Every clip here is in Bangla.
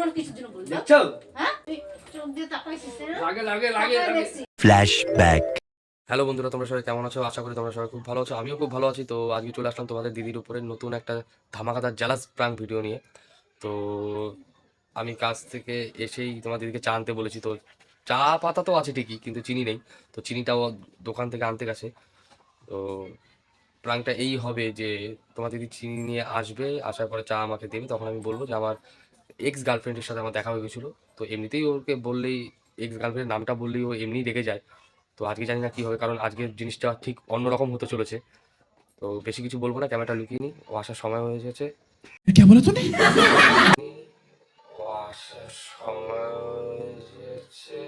আমার কিছুর জন্য বলছো? দেখছ? হ্যাঁ? চোখ দিয়ে তাকাইছিস লাগে লাগে লাগে লাগে। Flashback. হ্যালো বন্ধুরা তোমরা সবাই কেমন আছো? আশা করি তোমরা সবাই খুব ভালো আছো। আমিও খুব ভালো আছি। তো আজকে চলে আসলাম তোমাদের দিদির উপরে নতুন একটা ধামাকাদার জালাস প্রাঙ্ক ভিডিও নিয়ে। তো আমি কাজ থেকে এসেই তোমার দিদিকে চা আনতে বলেছি। তো চা পাতা তো আছে ঠিকই কিন্তু চিনি নেই। তো চিনিটাও দোকান থেকে আনতে গেছে। তো প্রাঙ্কটা এই হবে যে তোমার দিদি চিনি নিয়ে আসবে আসার পরে চা আমাকে দেবে। তখন আমি বলব যে আমার এক্স গার্লফ্রেন্ডের সাথে আমার দেখা হয়ে গেছিল। তো এমনিতেই ওকে বললেই এক্স গার্লফ্রেন্ডের নামটা বললেই ও এমনিই দেখে যায়। তো আজকে জানি না কী হবে কারণ আজকের জিনিসটা ঠিক অন্যরকম হতে চলেছে। তো বেশি কিছু বলব না ক্যামেরাটা লুকিয়ে নিই। ও আসার সময় হয়ে গেছে। ও আসার সময় হয়ে গেছে।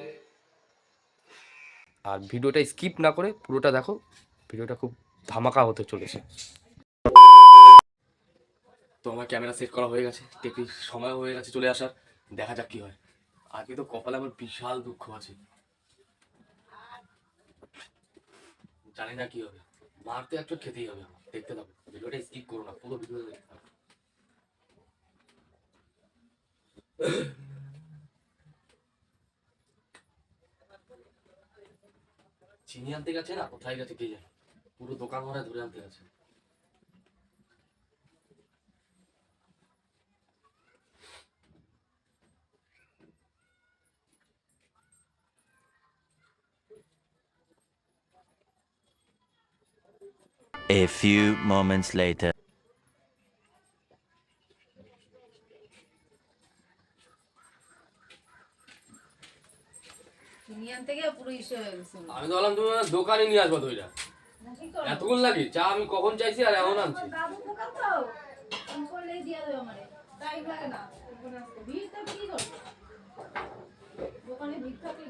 আর ভিডিওটা স্কিপ না করে পুরোটা দেখো। ভিডিওটা খুব ধামাকা হতে চলেছে। আমার ক্যামেরা সেট করা হয়ে গেছে দেখি সময় হয়ে গেছে চলে আসার, দেখা যাক কি হয়। আজকে তো কপালে আমার বিশাল দুঃখ আছে। জানি না কি হবে। মার তো একটু খেতেই হবে দেখতে থাকো। ভিডিওটা স্কিপ করো না, পুরো ভিডিওটা দেখতে থাকো। চিনি আনতে গেছে না? কোথায় গেছে কে জানে? পুরো দোকান ঘরে ধরে আনতে গেছে। A few moments later. হয়ে আমি তো বললাম তুমি দোকানে নিয়ে আসব দইটা এতক্ষণ লাগে? চা আমি কখন চাইছি আর এখন আনছি? দোকান ভিড় থাকলে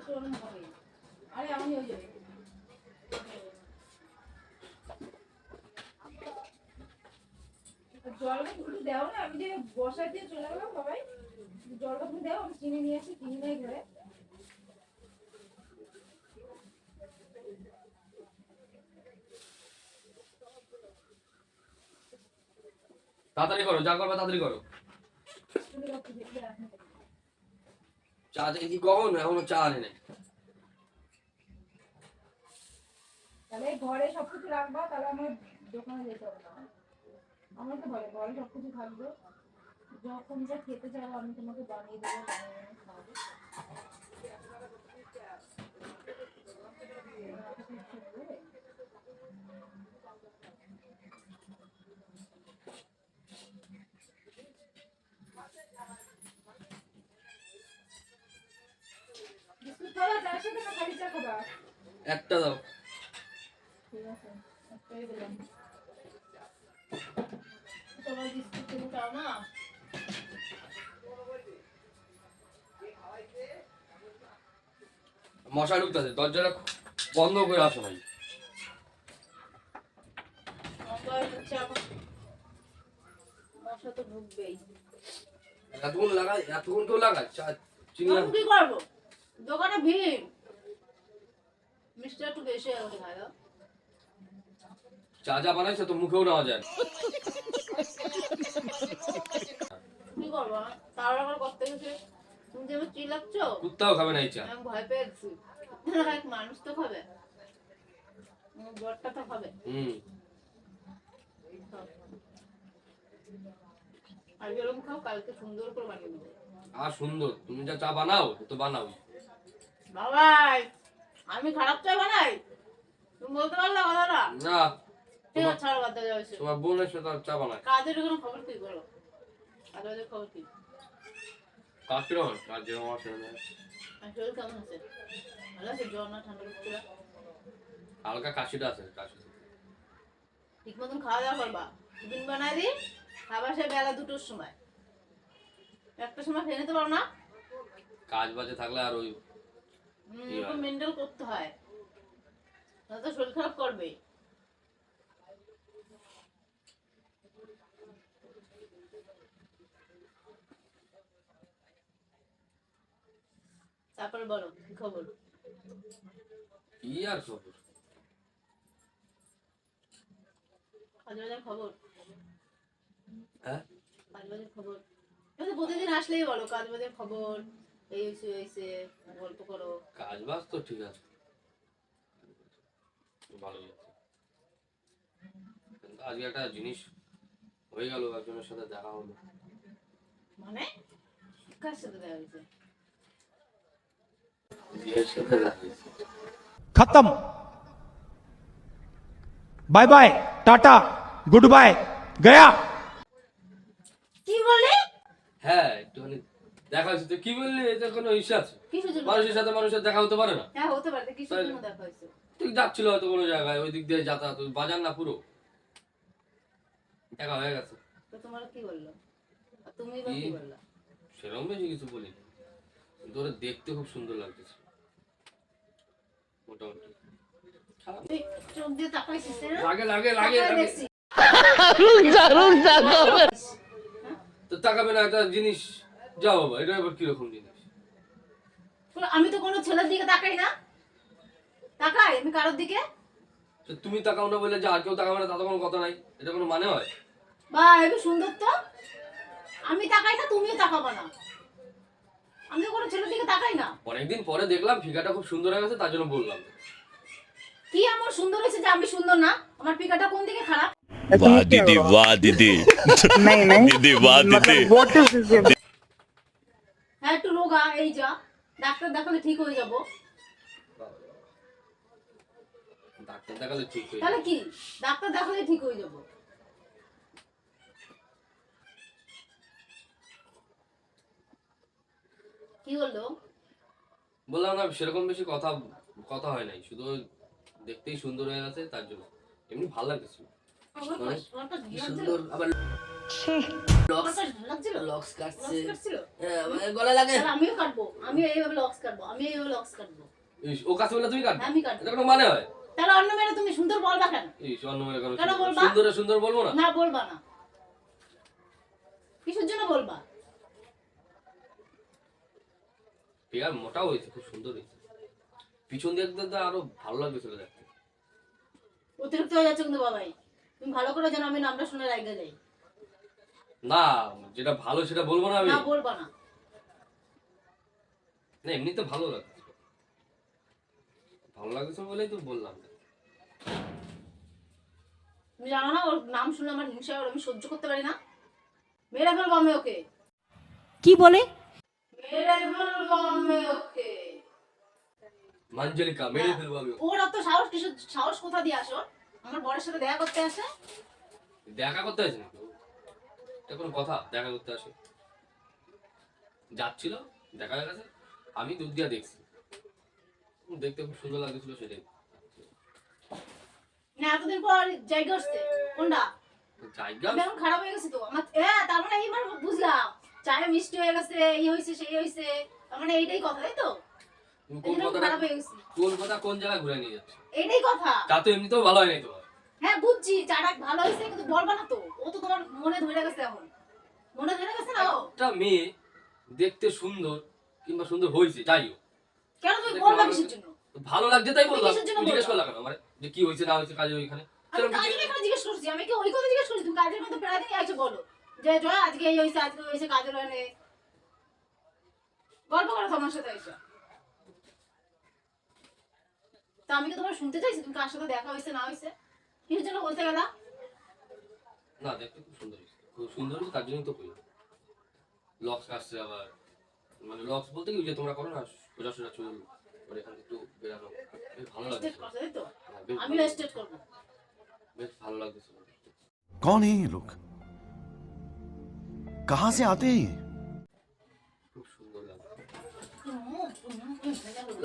আরে আমি হয়ে যাবে বসার দিয়ে চলে গেলাম দাও আমি চিনি নিয়ে আসি চিনি নাই ঘরে। তাড়াতাড়ি করো যা করবে তাড়াতাড়ি করো। দেখে চা চাইছি কখন? এখনও চা আনে নাই। তাহলে ঘরে সবকিছু রাখবা তাহলে আমার দোকানে যেতে হবে না। আমার তো ভালো ঘরে সবকিছু থাকবে। যখন যা খেতে যাব আমি তোমাকে বানিয়ে দেবো বানিয়ে খাওয়াবো একটা দাও। ঠিক আছে একটাই দিলাম। মশা ঢুকতেছে দরজাটা বন্ধ করে আসো ভাই। মশা তো ঢুকবেই এতক্ষণ লাগাই এতক্ষণ কেউ লাগায় চা চিনি কি করব? দোকানে ভিড়। মিষ্টি একটু বেশি ভাই চা যা বানাইছে তো মুখেও নেওয়া যায় কি করব করতে গেছে। তুমি যে আমার চিল্লাচ্ছ? কুত্তাও খাবে না চা। আমি ভয় মানুষ তো খাবে। বরটা তো খাবে। হুম। আর যেরকম খাও কালকে সুন্দর করে বানিয়ে দেবো। আর সুন্দর। তুমি যা চা বানাও তো বানাও। বাবাই আমি খারাপ চা বানাই? তুমি বলতে পারলে কথাটা? না ঠিক আছে ছাড়ো বাদ দেওয়া হয়েছে তোমার বোন এসে চা বানায়। কাজের কোনো খবর কি করো কাজের খবর কি? কাজ কীরকম কাজ যেরকম আছে সেরকম। কেমন আছে? ভালো আছে জ্বর না ঠান্ডা হালকা কাশিটা আছে কাশি। ঠিক মতন খাওয়া দাওয়া করবা। টিফিন বানাই দিই খাবার সে বেলা দুটোর সময়। একটা সময় খেয়ে নিতে পারো না? কাজ বাজে থাকলে আর ওই হয়? মেন্টাল করতে হয়। তাহলে তো শরীর খারাপ করবে তারপরে বলো কি খবর। কি আর খবর? কাজ বাজার খবর। হ্যাঁ? বাজার খবর। এমনি প্রতিদিন আসলেই বলো কাজ খবর এই হয়েছে হয়েছে গল্প করো। তো ঠিক আছে। কিন্তু আজকে একটা জিনিস হয়ে গেল একজনের সাথে দেখা হলো। মানে? কার সাথে দেখা হয়েছে? খতম bye bye tata good bye Gaya কি বলে হ্যাঁ দেখা হয়েছে। কি বললি? এটা কোনো মানুষের সাথে মানুষের দেখা হতে পারে না? তুই যাচ্ছিল হয়তো কোনো জায়গায় ওই দিক দিয়ে বাজার না পুরো? দেখা হয়ে গেছে। তোমার কি বলল? তুমি সেরকম বেশি কিছু বলিনি। তোরা দেখতে খুব সুন্দর লাগতেছে। মোটামুটি। খারাপ তুই চোখ দিয়ে তাকাইছিস না লাগে লাগে লাগে তাকায় লাগে। দেখছি। তো তাকাবে না একটা জিনিস যাও বাবা এটা এবার কীরকম জিনিস? আমি তো কোনো ছেলের দিকে তাকাই না। তাকাই আমি কারোর দিকে? তো তুমি তাকাও না বলে যে আর কেউ তাকাবে না তাতে কোনো কথা নাই। এটা কোনো মানে হয়? বা সুন্দর তো। আমি তাকাই না তুমিও তাকাবো না। আমি তো কোনো ছেলের দিকে তাকাই না অনেকদিন পরে দেখলাম ফিগারটা খুব সুন্দর হয়ে গেছে তার জন্য বললাম কি আমার সুন্দর হয়েছে যে আমি সুন্দর না আমার পিকাটা কোন দিকে খারাপ वाह दीदी वाह दीदी नहीं नहीं दीदी वाह दीदी मतलब व्हाट इज दिस হ্যাঁ একটু রোগা এই যা ডাক্তার দেখালে ঠিক হয়ে যাব ডাক্তার দেখালে ঠিক হয়ে তাহলে কি ডাক্তার দেখালে ঠিক হয়ে যাব কি বলল বললাম না সেরকম বেশি কথা কথা হয় নাই। শুধু দেখতেই সুন্দর হয়ে গেছে তার জন্য। এমনি ভালো লাগতেছিল মানে কাছে- আমার কাছে কি লাগছিল? সুন্দর আবার আমার কাছে ভালো লাগছিল? লক্স কাটছে। লক্স কাটছিল? হ্যাঁ, আবার গলা লাগে। আমিও কাটবো। আমি এইভাবে লক্স কাটবো। আমি এইভাবে লক্স কাটবো। ও কাছে বলে তুমি কাটবে? আমি কাটবো। এটা কোনো মানে হয়? তাহলে অন্য মেয়েরা তুমি সুন্দর বলবা কেন? ইস অন্য মেয়ে কেন কেন সুন্দর? সুন্দর বলব না? না বলবা না। কিসের জন্য বলবা? ফিগার মোটাও হয়েছে খুব সুন্দর হয়েছে। পিছন দিয়ে দেখতে আরও ভালো লাগতেছিল দেখতে। অতিরিক্ত হয়ে যাচ্ছে কিন্তু বাবাই। তুমি ভালো করে জানো আমি নামটা শুনে রাইগা যাই না যেটা ভালো সেটা বলব না আমি। না বলবা না। না এমনিতে ভালো লাগছে। ভালো লাগছে বলেই তো বললাম। তুমি জানো না ওর নাম শুনলে আমার হিংসা ওর আমি সহ্য করতে পারি না। মেরে ফেলব আমি ওকে। কি বলে? আমি ওকে। মাঞ্জলিকা মেরে ফেলব আমি ওর অত সাহস কিছু সাহস কোথা দিয়ে আসো আমার বরের সাথে দেখা করতে আসে? দেখা করতে আসে এটা কোনো কথা? দেখা করতে আসে। যাচ্ছিল দেখা গেছে। আমি দুধ দিয়া দেখছি। দেখতে খুব সুন্দর লাগতেছিল সেটাই। না এতদিন পর জায়গা আসছে। কোনটা? জায়গা এখন খারাপ হয়ে গেছে তো। আমার হ্যাঁ তার মানে এইবার বুঝলাম। চায়ে মিষ্টি হয়ে গেছে এই হয়েছে সেই হয়েছে মানে এইটাই কথা তাই তো? তুমি কোন জন্য কথাটা খারাপ গেছি। কোন কথা কোন জায়গায় ঘুরে নিয়ে যাচ্ছে? এইটাই কথা। তা তো এমনিতেও ভালো হয় তোমার। হ্যাঁ বুঝছি চাটা ভালো হয়েছে কিন্তু বলবা না তো। ও তো তোমার মনে ধরে গেছে এখন। মনে ধরে গেছে না ও? একটা মেয়ে দেখতে সুন্দর কিংবা সুন্দর হয়েছে যাই হোক। কেন তুমি দেখতে বলবা কিসের লাগছে। জন্য? ভালো লাগছে তাই বললাম। জিজ্ঞেস বললা? করলা কেন? আমার যে কি হয়েছে না হয়েছে কাজে ওইখানে? কাজের এখানে জিজ্ঞেস করছি। আমি কি ওই কথা জিজ্ঞেস করছি? তুমি কাজের মধ্যে প্রায় বলো। যে জয় আজকে এই হয়েছে আজকে ওই হয়েছে কাজের গল্প করো তোমার সাথে এসে তা আমি কি তোমার শুনতে চাইছি তুমি কার সাথে দেখা হয়েছে না হয়েছে কিসের জন্য বলতে গেলা না দেখতে খুব সুন্দর হয়েছে খুব সুন্দর হয়েছে তার জন্যই তো করি লক্স কাটছে আবার মানে লক্স বলতে কি ওই যে তোমরা করো না সোজা সোজা চুল পরে এখান থেকে একটু বেরানো বেশ ভালো লাগছে স্টেট করছে তাই তো হ্যাঁ, বেশ আমিও ভালো- স্টেট করবো বেশ ভালো লাগতেছে कौन है ये लोग कहां से आते हैं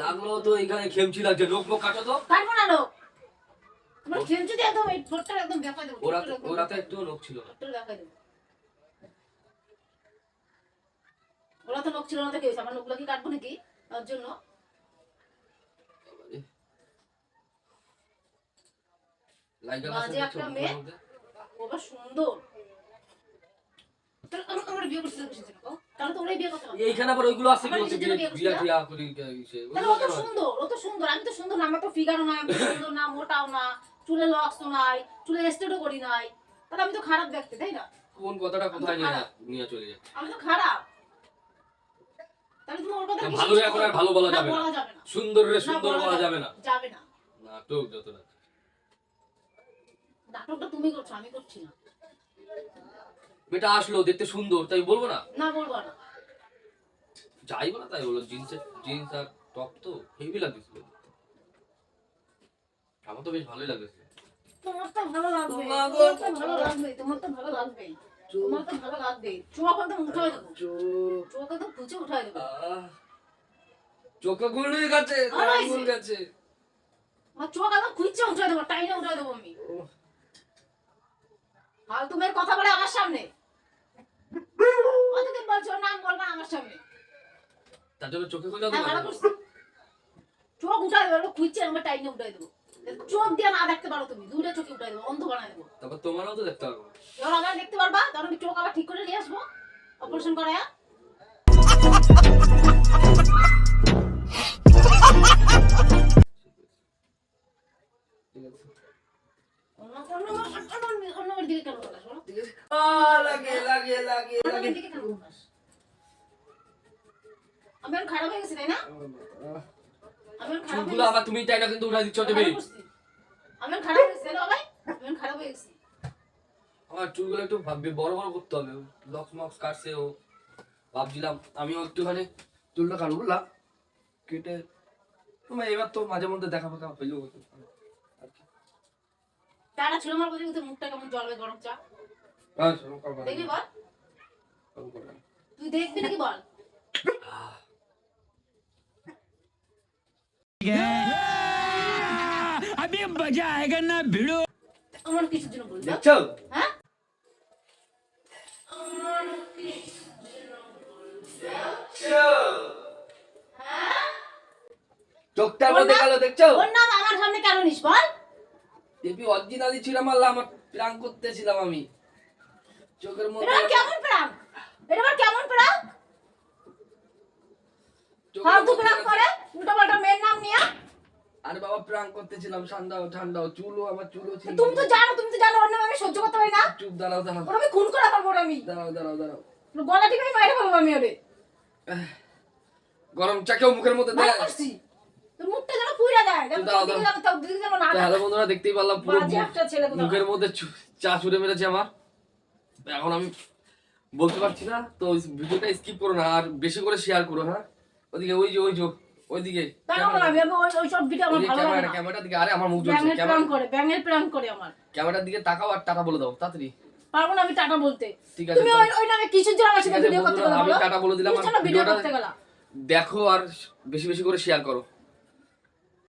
লাগল তো এখানে খেমচি লাগছে। লোক লোক কাটো তো। কাটবো না লোক। তোমার খেমচি দিয়ে একদম এই ঠোঁটটা একদম ব্যাপার দেবো। ওরা ঠোঁটটা ওরা তো একটু লোক ছিল না। ওরা তো নখ ছিল না তো কি আমার নখগুলো কি কাটবো নাকি? তার জন্য। বাজে একটা মেয়ে। ও সুন্দর। তাহলে আমার আমার বিয়ে করতে কিসের জন্য এইখানে আবার ওইগুলো আছে কি বিয়ে টিয়া করি তাহলে সুন্দর আমি তো সুন্দর না আমার তো ফিগারও সুন্দর না মোটাও না চুলে লক্স নাই চুলে স্টেটও করি নাই। তাহলে আমি তো খারাপ দেখতে তাই না? কোন কথাটা কোথায় নিয়ে নিয়ে চলে যাচ্ছে? আমি তো খারাপ। তাহলে তুমি ওর কথা ভালো এখন আর ভালো বলা যাবে না। সুন্দর রে সুন্দর বলা যাবে না। যাবে না। নাটক যত নাটকটা তুমি করছ আমি করছি না। বেটা আসলো দেখতে সুন্দর তাই বলব না? না বলব না। যাই বলা তাই বলো জিন্সের জিন্স আর টপ তো হেভি লাগতেছিল আমার তো বেশ ভালোই লাগতেছে। তোমার তো ভালো লাগবে তোমার তো ভালো লাগবে তোমার তো ভালো লাগবে তোমার তো ভালো লাগবে। চোখ একদম উঠাই দেবো চোখ। একদম পুচে উঠাই দেবো চোখে গেছে? গুল গেছে। আমার চোখ একদম খুঁজছে উঠাই দেবো টাইনে উঠাই দেবো আমি। আর তুমি এর কথা বলে আমার সামনে। কতদিন বলছো নাম বলবা আমার সামনে তার জন্য চোখে গুলি হ্যাঁ চোখ উঠাই দেবো খুঁজছে আমার টাইনে উঠাই দেবো। চোখ দিয়ে না দেখতে পারো তুমি দুটো চোখে উঠাই দেবো অন্ধ বানাই দেবো। তারপর তোমারও তো দেখতে পারব। এবার আবার দেখতে পারবা তখন আমি চোখ আবার ঠিক করে নিয়ে আসব। অপারেশন করায়া লাগে লাগে লাগে। অন্য ওর দিকে কেন তাকাস আমি খারাপ হয়ে গেছি তাই না? আমি খারাপ চুলগুলো আবার তুমি তাই না কিন্তু উঠাই দিচ্ছ। দেবে? খারাপ হয়ে গেছি না খারাপ হয়ে গেছি। আমার চুলগুলো একটু ভাববে বড় বড় করতে হবে। লক্স মক্স কাটছে ও। ভাবছিলাম আমিও একটুখানি চুলটা কাটবো বললাম কেটে তোমার এবার তো মাঝে মধ্যে দেখা ফাঁকা হইলেও কি। ছিল আমার বলতে মুখটা কেমন জলবে গরম চা। না। দেখবি বল? দেখছ? হ্যাঁ? ওর হ্যাঁ? নাম আমার সামনে কেন বল? আমার প্রাণ করতেছিলাম আমি। চোখের মধ্যে কেমন প্রাণ? এটা আবার কেমন ফালতু মধ্যে করে উল্টো পাল্টা মেয়ের নাম নিয়ে। আরে বাবা প্রাণ করতেছিলাম ঠান্ডাও ঠান্ডাও চুলও আমার চুলও ছিল তুমি তো জানো তুমি তো জানো নাম আমি সহ্য করতে পারি না। চুপ দাঁড়াও দাঁড়াও। আমি খুন করে আমি। দাঁড়াও দাঁড়াও দাঁড়াও। গলা টিপে মাইরে ফেলব আমি ওরে। গরম চা কেউ মুখের মধ্যে দেয়। তোর মুখটা যেন পুইরা দাও, তোর যেন না বন্ধুরা দেখতেই পারলাম পুরো একটা ছেলে মুখের মধ্যে চা ছুড়ে মেরেছে আমার। এখন আমি বলতে পারছি না তো ভিডিওটা স্কিপ করো না আর বেশি করে শেয়ার করো হ্যাঁ? ওদিকে ওই যে ওই যে ওইদিকে ক্যামেরা ক্যামেরার দিকে আরে আমার মুখ জ্বলছে ব্যাঙের ক্যামেরা প্রাণ করে ব্যাঙের প্রাণ করে আমার। ক্যামেরার দিকে তাকাও আর টাকা বলে দাও তাড়াতাড়ি। পারব না আমি টাটা বলতে। ঠিক আছে, তুমি ওই ওই নামে আমার সাথে আছে ভিডিও করতে গেলা আমি টাটা বলে দিলাম ভিডিও করতে গেলা? দেখো আর বেশি বেশি করে শেয়ার করো।